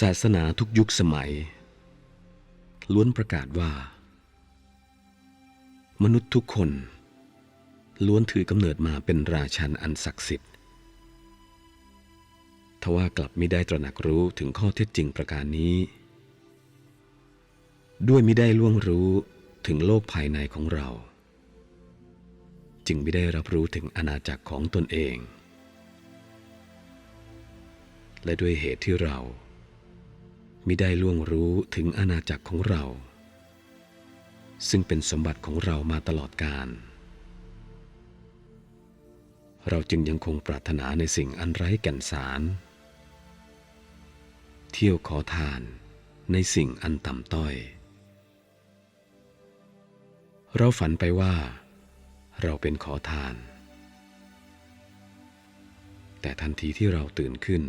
ศาสนาทุกยุคสมัย ล้วนประกาศว่า มนุษย์ทุกคน ล้วนถือกำเนิดมาเป็นราชันอันศักดิ์สิทธิ์ทว่ากลับไม่ได้ตระหนักรู้ถึงข้อเท็จจริงประการนี้ ด้วยไม่ได้ล่วงรู้ถึงโลกภายในของเรา จึงไม่ได้รับรู้ถึงอาณาจักรของตนเอง และด้วยเหตุที่เรา มิได้ล่วงรู้ถึงอาณาจักรของเรา ซึ่งเป็นสมบัติของเรามาตลอดกาลเราจึงยังคงปรารถนาในสิ่งอันไร้แก่นสาร เที่ยวขอทานในสิ่งอันต่ำต้อย เราฝันไปว่า เราเป็นขอทาน แต่ทันทีที่เราตื่นขึ้น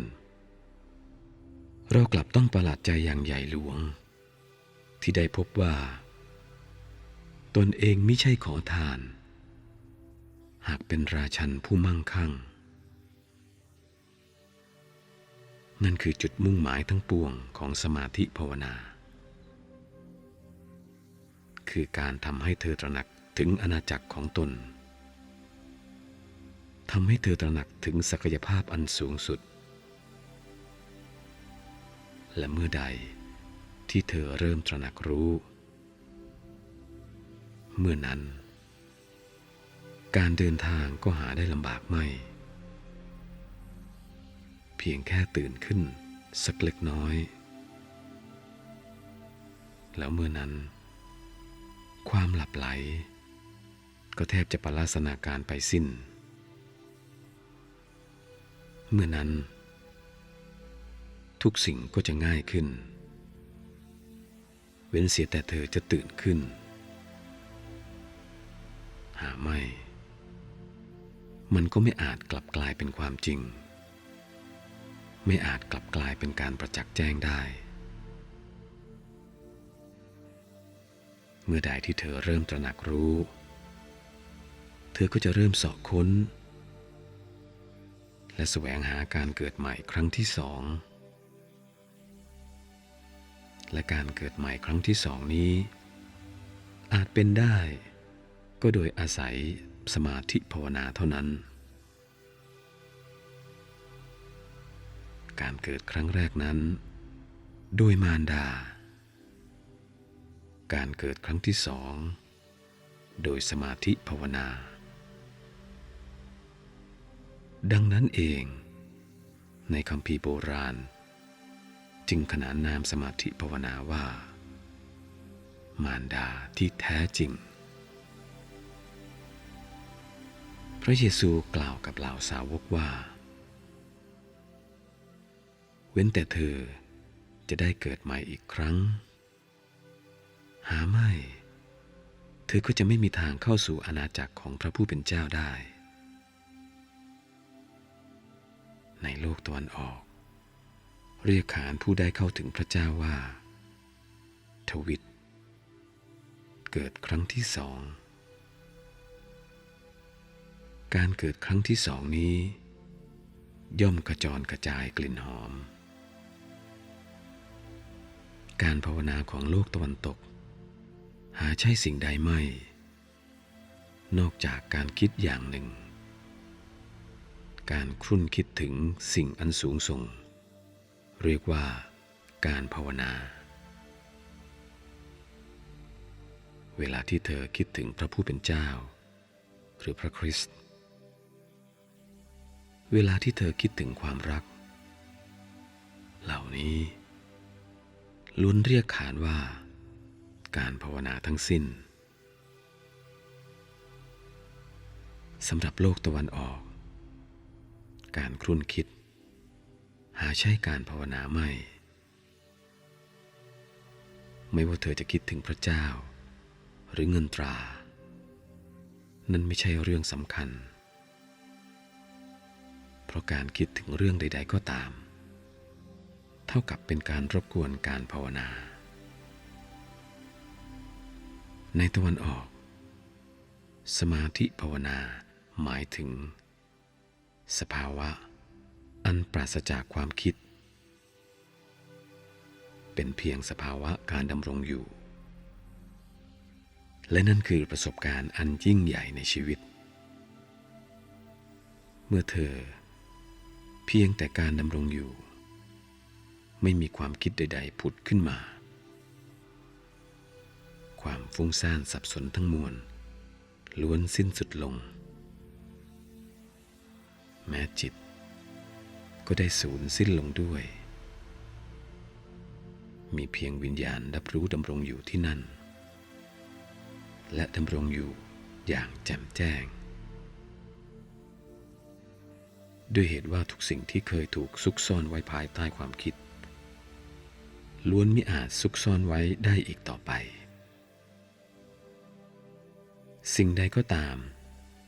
เรากลับต้องประหลาดใจอย่างใหญ่หลวง ที่ได้พบว่า ตนเองไม่ใช่ขอทาน หากเป็นราชันผู้มั่งคั่ง นั่นคือจุดมุ่งหมายทั้งปวงของสมาธิภาวนา คือการทำให้เธอตระหนักถึงอาณาจักรของตนทำให้เธอตระหนักถึงศักยภาพอันสูงสุด และเมื่อใดที่เธอเริ่มตระหนักรู้ เมื่อนั้น การเดินทางก็หาได้ลำบากไม่ เพียงแค่ตื่นขึ้นสักเล็กน้อย แล้วเมื่อนั้น ความหลับไหล ก็แทบจะปราศนาการไปสิ้น เมื่อนั้น ทุกสิ่งก็จะง่ายขึ้น เว้นเสียแต่เธอจะตื่นขึ้น หาไม่ มันก็ไม่อาจกลับกลายเป็นความจริง ไม่อาจกลับกลายเป็นการประจักษ์แจ้งได้ เมื่อใดที่เธอเริ่มตระหนักรู้ เธอก็จะเริ่มสาะค้น และแสวงหาการเกิดใหม่ครั้งที่สอง และการเกิดใหม่ครั้งที่สองนี้ อาจเป็นได้ ก็โดยอาศัยสมาธิภาวนาเท่านั้น การเกิดครั้งแรกนั้น โดยมารดา การเกิดครั้งที่สอง โดยสมาธิภาวนา ดังนั้นเอง ในคำพีโบราณ จึงขนานนามสมาธิภาวนาว่า มารดาที่แท้จริง พระเยซูกล่าวกับเหล่าสาวกว่า เว้นแต่เธอจะได้เกิดใหม่อีกครั้ง หาไม่ เธอก็จะไม่มีทางเข้าสู่อาณาจักรของพระผู้เป็นเจ้าได้ ในโลกตะวันออก เรียกขานผู้ได้เข้าถึงพระเจ้าว่า ทวิต เกิดครั้งที่สอง การเกิดครั้งที่สองนี้ ย่อมกระจรกระจายกลิ่นหอม การภาวนาของโลกตะวันตก หาใช่สิ่งใดไม่ นอกจากการคิดอย่างหนึ่ง การครุ่นคิดถึงสิ่งอันสูงส่ง เรียกว่าการภาวนา เวลาที่เธอคิดถึงพระผู้เป็นเจ้า หรือพระคริสต์เวลาที่เธอคิดถึงความรัก เหล่านี้ล้วนเรียกขานว่า การภาวนาทั้งสิ้นสำหรับโลกตะวันออก การครุ่นคิด หาใช่การภาวนาไม่ ไม่ว่าเธอจะคิดถึงพระเจ้า หรือเงินตรา นั่นไม่ใช่เรื่องสำคัญ เพราะการคิดถึงเรื่องใด ๆ ก็ตาม เท่ากับเป็นการรบกวนการภาวนา ในตะวันออก สมาธิภาวนาหมายถึง สภาวะ อันปราศจากความคิด เป็นเพียงสภาวะการดำรงอยู่ และนั่นคือประสบการณ์อันยิ่งใหญ่ในชีวิต เมื่อเธอ เพียงแต่การดำรงอยู่ ไม่มีความคิดใด ๆ ผุดขึ้นมา ความฟุ้งซ่านสับสนทั้งมวล ล้วนสิ้นสุดลง แม้จิต ก็ได้สูญสิ้นลงด้วย มีเพียงวิญญาณรับรู้ดำรงอยู่ที่นั่น และดำรงอยู่อย่างแจ่มแจ้ง ด้วยเหตุว่าทุกสิ่งที่เคยถูกซุกซ่อนไว้ภายใต้ความคิด ล้วนมิอาจซุกซ่อนไว้ได้อีกต่อไป สิ่งใดก็ตาม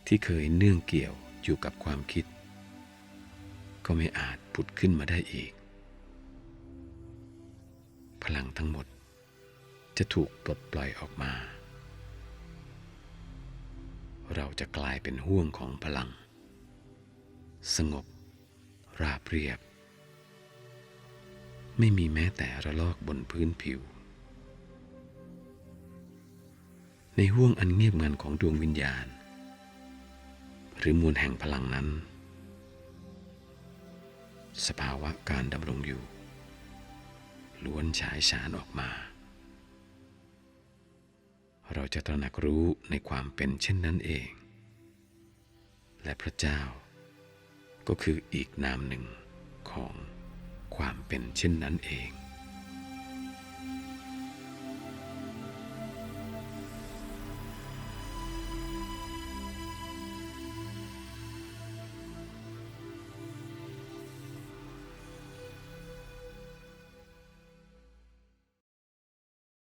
ที่เคยเนื่องเกี่ยวอยู่กับความคิด ก็ไม่อาจผุดขึ้นมาได้อีก พลังทั้งหมดจะถูกปลดปล่อยออกมา เราจะกลายเป็นห่วงของพลัง สงบ ราบเรียบ ไม่มีแม้แต่ระลอกบนพื้นผิว ในห่วงอันเงียบงันของดวงวิญญาณ หรือมวลแห่งพลังนั้น สภาวะการดำรงอยู่ ล้วนฉายฉานออกมา เราจะตระหนักรู้ในความเป็นเช่นนั้นเอง และพระเจ้า ก็คืออีกนามหนึ่งของความเป็นเช่นนั้นเอง